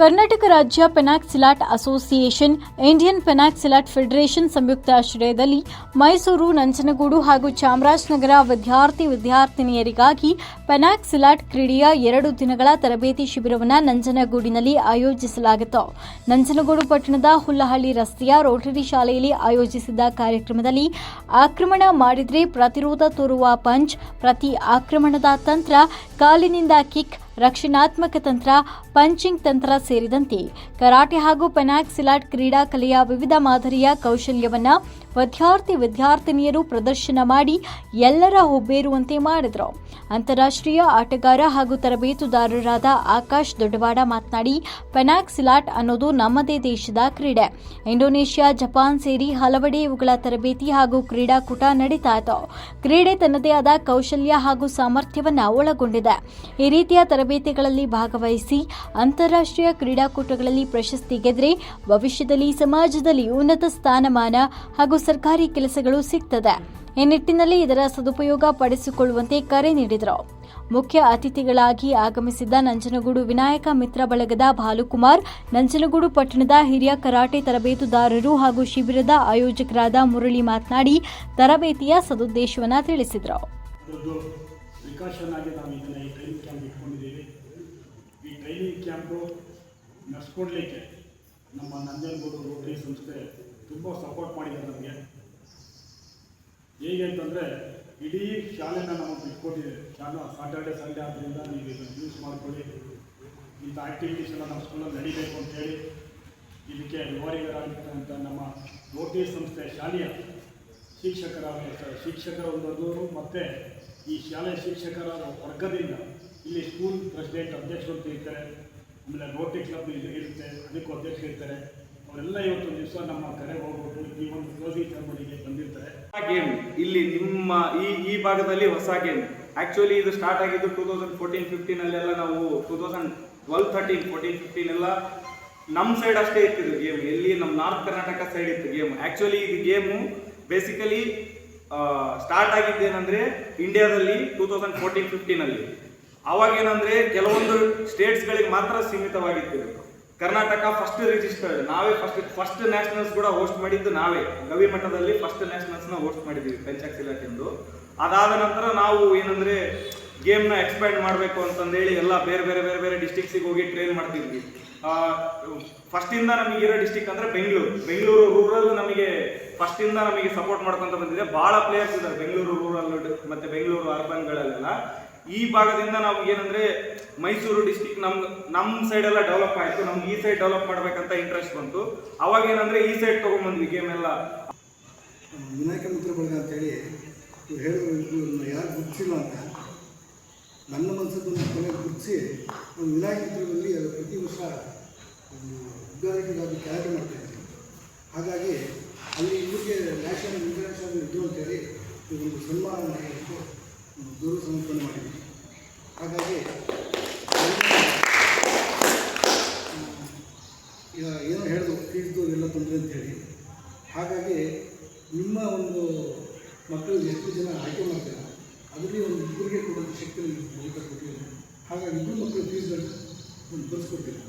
ಕರ್ನಾಟಕ ರಾಜ್ಯ pencak silat association, Indian pencak silat federation ಸಂಯುಕ್ತ ಆಶ್ರಯದಲ್ಲಿ ಮೈಸೂರು, ನಂಜನಗೂಡು ಹಾಗೂ ಚಾಮರಾಜನಗರ ವಿದ್ಯಾರ್ಥಿ ವಿದ್ಯಾರ್ಥಿನಿಯರಿಗಾಗಿ ಪೆನಾಕ್ಸಿಲಾಟ್ ಕ್ರೀಡೆಯ ಎರಡು ದಿನಗಳ ತರಬೇತಿ ಶಿಬಿರವನ್ನು ನಂಜನಗೂಡಿನಲ್ಲಿ ಆಯೋಜಿಸಲಾಗಿತ್ತು. ನಂಜನಗೂಡು ಪಟ್ಟಣದ ಹುಲ್ಲಹಳ್ಳಿ ರಸ್ತೆಯ ರೋಟರಿ ಶಾಲೆಯಲ್ಲಿ ಆಯೋಜಿಸಿದ್ದ ಕಾರ್ಯಕ್ರಮದಲ್ಲಿ ಆಕ್ರಮಣ ಮಾಡಿದರೆ ಪ್ರತಿರೋಧ ತೋರುವ ಪಂಚ್, ಪ್ರತಿ ಆಕ್ರಮಣದ ತಂತ್ರ, ಕಾಲಿನಿಂದ ಕಿಕ್ ರಕ್ಷಣಾತ್ಮಕ ತಂತ್ರ, ಪಂಚಿಂಗ್ ತಂತ್ರ ಸೇರಿದಂತೆ ಕರಾಟೆ ಹಾಗೂ ಪೆನಾಕ್ಸಿಲಾಟ್ ಕ್ರೀಡಾ ಕಲೆಯ ವಿವಿಧ ಮಾದರಿಯ ಕೌಶಲ್ಯವನ್ನು ವಿದ್ಯಾರ್ಥಿ ವಿದ್ಯಾರ್ಥಿನಿಯರು ಪ್ರದರ್ಶನ ಮಾಡಿ ಎಲ್ಲರ ಹುಬ್ಬೇರುವಂತೆ ಮಾಡಿದರು. ಅಂತಾರಾಷ್ಟ್ರೀಯ ಆಟಗಾರ ಹಾಗೂ ತರಬೇತುದಾರರಾದ ಆಕಾಶ್ ದೊಡ್ಡವಾಡ ಮಾತನಾಡಿ, ಪೆನಾಕ್ಸಿಲಾಟ್ ಅನ್ನೋದು ನಮ್ಮದೇ ದೇಶದ ಕ್ರೀಡೆ. ಇಂಡೋನೇಷ್ಯಾ, ಜಪಾನ್ ಸೇರಿ ಹಲವೆಡೆ ಇವುಗಳ ತರಬೇತಿ ಹಾಗೂ ಕ್ರೀಡಾಕೂಟ ನಡೀತಾ ಇತ್ತು. ಕ್ರೀಡೆ ತನ್ನದೇ ಆದ ಕೌಶಲ್ಯ ಹಾಗೂ ಸಾಮರ್ಥ್ಯವನ್ನ ಒಳಗೊಂಡಿದೆ. ಈ ರೀತಿಯ ತರಬೇತಿಗಳಲ್ಲಿ ಭಾಗವಹಿಸಿ ಅಂತಾರಾಷ್ಟ್ರೀಯ ಕ್ರೀಡಾಕೂಟಗಳಲ್ಲಿ ಪ್ರಶಸ್ತಿ ಗೆದ್ರೆ ಭವಿಷ್ಯದಲ್ಲಿ ಸಮಾಜದಲ್ಲಿ ಉನ್ನತ ಸ್ಥಾನಮಾನ ಹಾಗೂ ಸರ್ಕಾರಿ ಕೆಲಸಗಳು ಸಿಗ್ತದೆ. ಈ ನಿಟ್ಟಿನಲ್ಲಿ ಇದರ ಸದುಪಯೋಗ ಪಡಿಸಿಕೊಳ್ಳುವಂತೆ ಕರೆ ನೀಡಿದರು. ಮುಖ್ಯ ಅತಿಥಿಗಳಾಗಿ ಆಗಮಿಸಿದ್ದ ನಂಜನಗೂಡು ವಿನಾಯಕ ಮಿತ್ರ ಬಳಗದ ಭಾಲುಕುಮಾರ್ ನಂಜನಗೂಡು ಪಟ್ಟಣದ ಹಿರಿಯ ಕರಾಟೆ ತರಬೇತುದಾರರು ಹಾಗೂ ಶಿಬಿರದ ಆಯೋಜಕರಾದ ಮುರಳಿ ಮಾತನಾಡಿ, ತರಬೇತಿಯ ಸದುದ್ದೇಶವನ್ನು ತಿಳಿಸಿದರು. ಪ್ರಿಕಾಷನ್ ಆಗಿ ನಾವು ಇದನ್ನು ಈ ಟ್ರೈನಿಂಗ್ ಕ್ಯಾಂಪ್ ಇಟ್ಕೊಂಡಿದ್ದೀವಿ. ಈ ಟ್ರೈನಿಂಗ್ ಕ್ಯಾಂಪು ನಡೆಸ್ಕೊಡ್ಲಿಕ್ಕೆ ನಮ್ಮ ನಂಜನಗೂಡು ರೋಟರಿ ಸಂಸ್ಥೆ ತುಂಬ ಸಪೋರ್ಟ್ ಮಾಡಿದೆ ನಮಗೆ. ಹೇಗೆ ಅಂತಂದರೆ, ಇಡೀ ಶಾಲೆನ ನಾವು ಬಿಟ್ಕೊಟ್ಟಿದ್ದೀವಿ ಶಾಲೆ ಸಾಟರ್ಡೆ ಸಂಡೇ ಆದ್ದರಿಂದ ನೀವು ಇದನ್ನು ಯೂಸ್ ಮಾಡ್ಕೊಳ್ಳಿ. ಇಂಥ ಆ್ಯಕ್ಟಿವಿಟೀಸ್ ಎಲ್ಲ ನಮ್ಮ ಸ್ಕೂಲಲ್ಲಿ ನಡೀಬೇಕು ಅಂತೇಳಿ ಇದಕ್ಕೆ ವಿವರಿಗರಾಗಿರ್ತಕ್ಕಂಥ ನಮ್ಮ ರೋಟರಿ ಸಂಸ್ಥೆ ಶಾಲೆಯ ಶಿಕ್ಷಕರ ಶಿಕ್ಷಕರ ಒಂದು ಮತ್ತು ಈ ಶಾಲೆ ಶಿಕ್ಷಕರ ವರ್ಗದಿಂದ ಇಲ್ಲಿ ಸ್ಕೂಲ್ ಪ್ರೆಸಿಡೆಂಟ್ ಅಧ್ಯಕ್ಷರು ಇರ್ತಾರೆ, ಆಮೇಲೆ ರೋಟರಿ ಕ್ಲಬ್ ಇಲ್ಲಿ ಇರುತ್ತೆ, ಅದಕ್ಕೂ ಅಧ್ಯಕ್ಷ ಇರ್ತಾರೆ. ಅವರೆಲ್ಲ ಇವತ್ತು ದಿವಸ ನಮ್ಮ ಕರೆ ಹೋಗ್ಬಿಟ್ಟು ಈ ಒಂದು ಕ್ಲೋಸಿಂಗ್ ಸೆರೆಮನಿಗೆ ಬಂದಿರ್ತಾರೆ. ಗೇಮ್ ಇಲ್ಲಿ ನಿಮ್ಮ ಈ ಈ ಭಾಗದಲ್ಲಿ ಹೊಸ ಗೇಮ್ ಆ್ಯಕ್ಚುಲಿ ಇದು ಸ್ಟಾರ್ಟ್ ಆಗಿದ್ದು ಟೂ ತೌಸಂಡ್ ಫೋರ್ಟೀನ್ ಫಿಫ್ಟೀನ್ ಅಲ್ಲೆಲ್ಲ ನಾವು two thousand twelve thirteen fourteen fifteen ಎಲ್ಲ ನಮ್ಮ ಸೈಡ್ ಅಷ್ಟೇ ಇತ್ತು ಗೇಮ್ ಎಲ್ಲಿ ನಮ್ಮ ನಾರ್ತ್ ಕರ್ನಾಟಕ ಸೈಡ್ ಇತ್ತು ಗೇಮ್ ಆ್ಯಕ್ಚುಲಿ ಇದು ಗೇಮು ಬೇಸಿಕಲಿ ಸ್ಟಾರ್ಟ್ ಆಗಿದ್ದೇನೆಂದರೆ ಇಂಡಿಯಾದಲ್ಲಿ ಟೂ ತೌಸಂಡ್ ಫೋರ್ಟೀನ್ ಫಿಫ್ಟೀನಲ್ಲಿ ಅವಾಗೇನಂದರೆ ಕೆಲವೊಂದು ಸ್ಟೇಟ್ಸ್ಗಳಿಗೆ ಮಾತ್ರ ಸೀಮಿತವಾಗಿತ್ತು. ಕರ್ನಾಟಕ ಫಸ್ಟ್ ರಿಜಿಸ್ಟರ್ಡ್ ನಾವೇ ಫಸ್ಟ್ ಫಸ್ಟ್ ನ್ಯಾಷನಲ್ಸ್ ಕೂಡ ಹೋಸ್ಟ್ ಮಾಡಿದ್ದು ನಾವೇ. ಗವಿ ಮಠದಲ್ಲಿ ಫಸ್ಟ್ ನ್ಯಾಷನಲ್ಸ್ನ ಹೋಸ್ಟ್ ಮಾಡಿದ್ದೀವಿ ಪಂಚಾಯತ್ ಇಲಾಖೆಂದು ಅದಾದ ನಂತರ ನಾವು ಏನಂದ್ರೆ ಗೇಮ್ನ ಎಕ್ಸ್ಪ್ಯಾಂಡ್ ಮಾಡಬೇಕು ಅಂತಂದೇಳಿ ಎಲ್ಲ ಬೇರೆ ಬೇರೆ ಬೇರೆ ಬೇರೆ ಡಿಸ್ಟಿಕ್ಸಿಗೆ ಹೋಗಿ ಟ್ರೈನ್ ಮಾಡ್ತಿದ್ವಿ. ಫಸ್ಟಿಂದ ನಮಗೆ ಇರೋ ಡಿಸ್ಟಿಕ್ ಅಂದ್ರೆ ಬೆಂಗಳೂರು. ಬೆಂಗಳೂರು ರೂರಲ್ ನಮಗೆ ಫಸ್ಟಿಂದ ನಮಗೆ ಸಪೋರ್ಟ್ ಮಾಡ್ಕೊಂತ ಬಂದಿದೆ. ಭಾಳ ಪ್ಲೇಯರ್ಸ್ ಇದ್ದಾರೆ ಬೆಂಗಳೂರು ರೂರಲ್ ಮತ್ತೆ ಬೆಂಗಳೂರು ಅರ್ಬನ್ಗಳಲ್ಲೆಲ್ಲ ಈ ಭಾಗದಿಂದ ನಾವು ಏನಂದ್ರೆ ಮೈಸೂರು ಡಿಸ್ಟಿಕ್ ನಮ್ ನಮ್ಮ ಸೈಡ್ ಎಲ್ಲ ಡೆವಲಪ್ ಆಯ್ತು. ನಮ್ಗೆ ಈ ಸೈಡ್ ಡೆವಲಪ್ ಮಾಡ್ಬೇಕಂತ ಇಂಟ್ರೆಸ್ಟ್ ಬಂತು. ಅವಾಗ ಏನಂದ್ರೆ ಈ ಸೈಡ್ ತಗೊಂಡ್ಬಂದ್ವಿ ಗೇಮ್ ಎಲ್ಲ. ವಿನಾಯಕ ಮಿತ್ರ ಬಳಗ ಅಂತೇಳಿ ಹೇಳಿ ಹೇಳಿದ್ರು ಯಾರು ಗೊತ್ತಿಲ್ಲ ಅಂತ. ನನ್ನ ಮನಸ್ಸನ್ನು ಕೊನೆ ಗುರುತಿಸಿ ಒಂದು ವಿನಾಯಕ ಅದು ಪ್ರತಿ ವರ್ಷ ಉದ್ಘಾಟನೆಗಾಗಿ ಕ್ಯಾಲೆಂಡರ್ ಮಾಡ್ತಾ ಇದ್ದೀವಿ ಹಾಗಾಗಿ ಅಲ್ಲಿ ಇವ್ರಿಗೆ ನ್ಯಾಷನಲ್ ಇಂಟರ್ನ್ಯಾಷನಲ್ ಇದ್ದು ಅಂತೇಳಿ ಒಂದು ಸನ್ಮಾನ ಒಂದು ಗೌರವ ಸಮರ್ಪಣೆ ಮಾಡಿದ್ವಿ ಹಾಗಾಗಿ ಏನೋ ಹೇಳಿದ್ರು ಫೀಸ್ದು ಎಲ್ಲ ತೊಂದರೆ ಅಂತೇಳಿ ಹಾಗಾಗಿ ನಿಮ್ಮ ಒಂದು ಮಕ್ಕಳು ಎಷ್ಟು ಜನ ಆಯ್ಕೆ ಮಾಡ್ತಾರೆ? ಅದರಲ್ಲಿ ಒಂದು ಇಬ್ಬರಿಗೆ ಕೊಡೋದು ಶಕ್ತಿ ಮೂಲಕ ಕೊಟ್ಟಿದ್ದಾರೆ. ಹಾಗಾಗಿ ಇಬ್ಬರು ಮಕ್ಕಳು ಫೀಸ್ಗಳು ಒಂದು ಬರ್ಸ್ಕೊಟ್ಟಿಲ್ಲ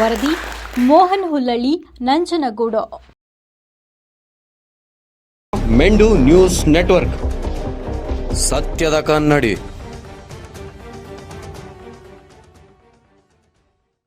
ವರದಿ ಮೋಹನ್ ಹುಲ್ಲಳ್ಳಿ ನಂಜನಗೂಡ. ಮೆಂಡು ನ್ಯೂಸ್ ನೆಟ್ವರ್ಕ್. ಸತ್ಯದ ಕನ್ನಡಿ.